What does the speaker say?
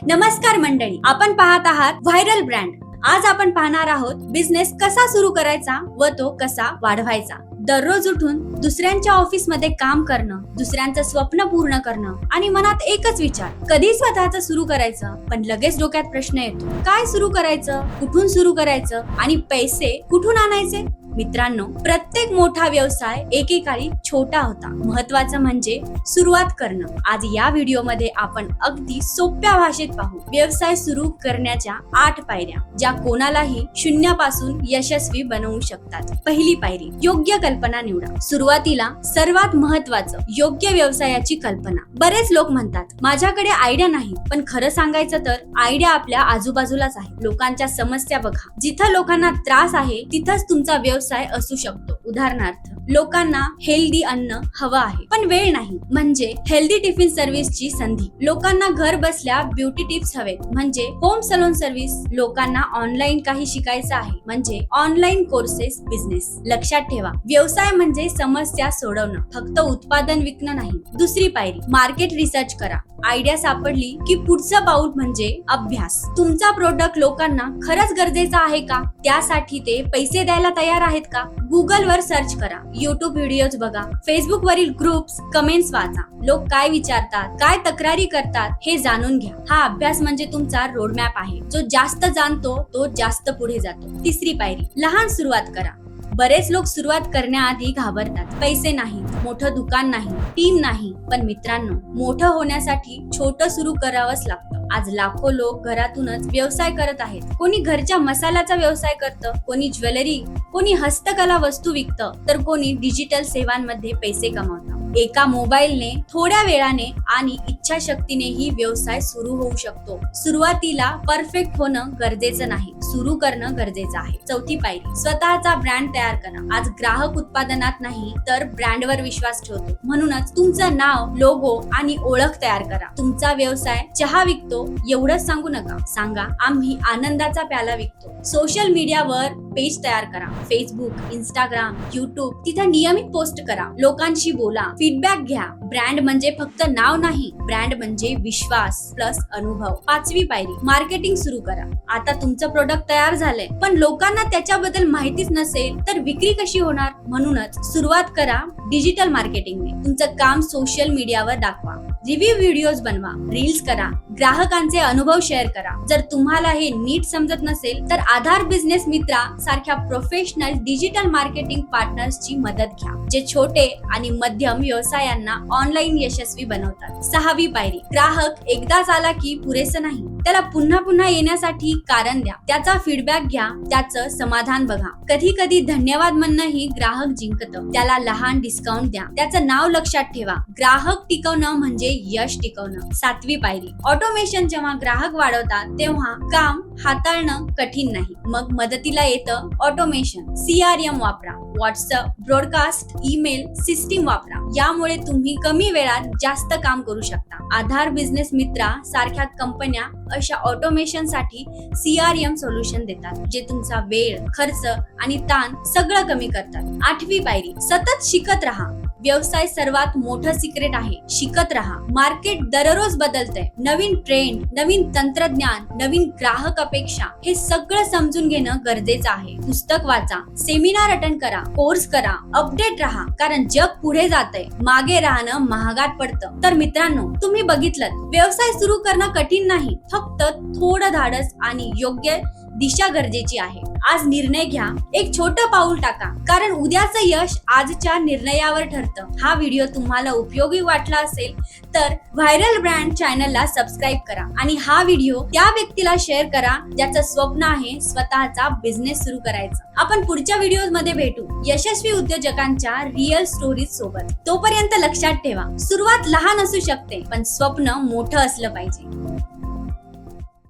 नमस्कार मंडळी आपण पाहत आहात व्हायरल ब्रँड. आज आपण पाहणार आहोत बिझनेस कसा सुरू करायचा व तो कसा वाढवायचा. दररोज उठून दुसऱ्यांच्या ऑफिसमध्ये काम करणं दुसऱ्यांचं स्वप्न पूर्ण करणं आणि मनात एकच विचार कधी स्वतःच सुरू करायचं? पण लगेच डोक्यात प्रश्न येतो काय सुरू करायचं कुठून सुरू करायचं आणि पैसे कुठून आणायचे? मित्रांनो प्रत्येक मोठा व्यवसाय एकेकाळी छोटा होता. महत्वाचं म्हणजे सुरुवात करणं. आज या व्हिडिओमध्ये आपण अगदी सोप्या भाषेत पाहू. व्यवसाय सुरू करण्याच्या आठ पायऱ्या ज्या कोणालाही शून्यापासून यशस्वी बनवू शकतात. पहिली पायरी योग्य कल्पना निवडा. सुरुवातीला सर्वात महत्वाचं योग्य व्यवसायाची कल्पना. बरेच लोक म्हणतात माझ्याकडे आयडिया नाही पण खरं सांगायचं तर आयडिया आपल्या आजूबाजूलाच आहे. लोकांच्या समस्या बघा. जिथं लोकांना त्रास आहे तिथंच तुमचा व्यवसाय व्यवसाय असू शकतो. उदाहरणार्थ लोकांना हेल्दी अन्न हवं आहे. पण वेळ नाही. म्हणजे हेल्दी टिफिन सर्व्हिसची संधी. लोकांना घर बसल्या ब्युटी टिप्स हवेत. म्हणजे होम सलोन सर्व्हिस लोकांना ऑनलाईन काही शिकायचं आहे. म्हणजे ऑनलाईन कोर्सेस बिझनेस लक्षात ठेवा. व्यवसाय म्हणजे समस्या सोडवणं. फक्त उत्पादन विकणं नाही. दुसरी पायरी मार्केट रिसर्च करा. आयडिया सापडली की पुढचं पाऊल म्हणजे अभ्यास. तुमचा प्रोडक्ट लोकांना खरंच गरजेचा आहे का? त्यासाठी ते पैसे द्यायला तयार आहेत का? गुगल वर सर्च करा. युट्यूब व्हिडिओज बघा. फेसबुक वरील ग्रुप्स कमेंट्स वाचा. लोक काय विचारतात काय तक्रारी करतात हे जाणून घ्या. हा अभ्यास म्हणजे तुमचा रोडमॅप आहे. जो जास्त जाणतो तो जास्त पुढे जातो. तिसरी पायरी लहान सुरुवात करा. बरेच लोक सुरुवात करण्याआधी घाबरतात. पैसे नाही मोठं दुकान नाही टीम नाही. पण मित्रांनो मोठं होण्यासाठी छोटं सुरू करावंच लागतं. आज लाखो लोक घरातूनच व्यवसाय करत आहेत. कोणी घरच्या मसाल्याचा व्यवसाय करतं कोणी ज्वेलरी कोणी हस्तकला वस्तू विकतं तर कोणी डिजिटल सेवांमध्ये पैसे कमावतं. एका मोबाईलने थोड्या वेळाने आणि इच्छाशक्तीने ही व्यवसाय सुरू होऊ शकतो. सुरुवातीला परफेक्ट होणं गरजेचं नाही. सुरू करणं गरजेचं आहे. चौथी पायरी स्वतःचा ब्रँड तयार करा आज ग्राहक उत्पादनात नाही तर ब्रँडवर विश्वास ठेवतो. म्हणूनच तुमचं नाव लोगो आणि ओळख तयार करा. तुमचा व्यवसाय चहा विकतो एवढंच सांगू नका. सांगा आम्ही आनंदाचा प्याला विकतो. सोशल मीडियावर पेज तयार करा. फेसबुक इंस्टाग्राम युट्यूब तिथे नियमित पोस्ट करा. लोकांशी बोला. फीडबॅक घ्या. ब्रँड म्हणजे फक्त नाव नाही. ब्रँड म्हणजे विश्वास प्लस अनुभव. पाचवी पायरी मार्केटिंग सुरू करा. आता तुमचं प्रोडक्ट तयार झालंय. पण लोकांना त्याच्याबद्दल माहितीच नसेल तर विक्री कशी होणार? म्हणूनच सुरुवात करा डिजिटल मार्केटिंगने तुमचं काम सोशल मीडियावर दाखवा. रिव्ह्यू व्हिडिओज बनवा रील्स करा ग्राहकांचे अनुभव शेअर करा. जर तुम्हाला हे नीट समजत नसेल तर आधार बिझनेस मित्रा सारख्या प्रोफेशनल डिजिटल मार्केटिंग पार्टनर्सची मदत घ्या जे छोटे आणि मध्यम व्यवसायांना ऑनलाईन यशस्वी बनवतात. सहावी पायरी ग्राहक एकदाच आला की पुरेसं नाही. त्याला पुन्हा पुन्हा येण्यासाठी कारण द्या. त्याचा फीडबॅक घ्या त्याचं समाधान बघा. कधी कधी धन्यवाद म्हणणंही ग्राहक जिंकत. त्याला लहान डिस्काउंट द्या. त्याचं नाव लक्षात ठेवा. ग्राहक टिकवणं म्हणजे यश टिकवणं. सातवी पायरी. ऑटोमेशन जेव्हा ग्राहक वाढवतात तेव्हा काम हाताळणं कठीण नाही. मग मदतीला येतं ऑटोमेशन सीआरएम वापरा. व्हॉट्सअप ब्रॉडकास्ट ईमेल सिस्टीम वापरा. यामुळे तुम्ही कमी वेळात जास्त काम करू शकता. आधार बिझनेस मित्रा सारख्या कंपन्या अशा ऑटोमेशनसाठी सीआरएम सोल्युशन देतात जे तुमचा वेळ खर्च आणि ताण सगळं कमी करतात. आठवी पायरी सतत शिकत राहा. व्यवसाय सर्वात मोठं सिक्रेट आहे. शिकत राहा. मार्केट दररोज बदलतंय. नवीन ट्रेंड नवीन तंत्रज्ञान नवीन ग्राहक अपेक्षा हे सगळं समजून घेणं गरजेचं आहे. पुस्तक वाचा सेमिनार अटेंड करा कोर्स करा अपडेट राहा कारण जग पुढे जातंय. मागे राहणं महागात पडतं. तर मित्रांनो तुम्ही बघितलं व्यवसाय सुरू करणं कठीण नाही. फक्त थोडं धाडस आणि योग्य दिशा गरजेची आहे. आज निर्णय घ्या. एक छोटं पाऊल टाका. कारण उद्याचं यश आजच्या निर्णयावर ठरतं. हा व्हिडिओ तुम्हाला उपयोगी वाटला असेल तर व्हायरल ब्रँड चॅनलला सबस्क्राईब करा आणि हा व्हिडिओ त्या व्यक्तीला शेअर करा ज्याचं स्वप्न आहे स्वतःचा बिझनेस सुरू करायचा. आपण पुढच्या व्हिडिओमध्ये भेटू. यशस्वी उद्योजकांच्या रिअल स्टोरीज सोबत. तोपर्यंत लक्षात ठेवा सुरुवात लहान असू शकते पण स्वप्न मोठं असलं पाहिजे.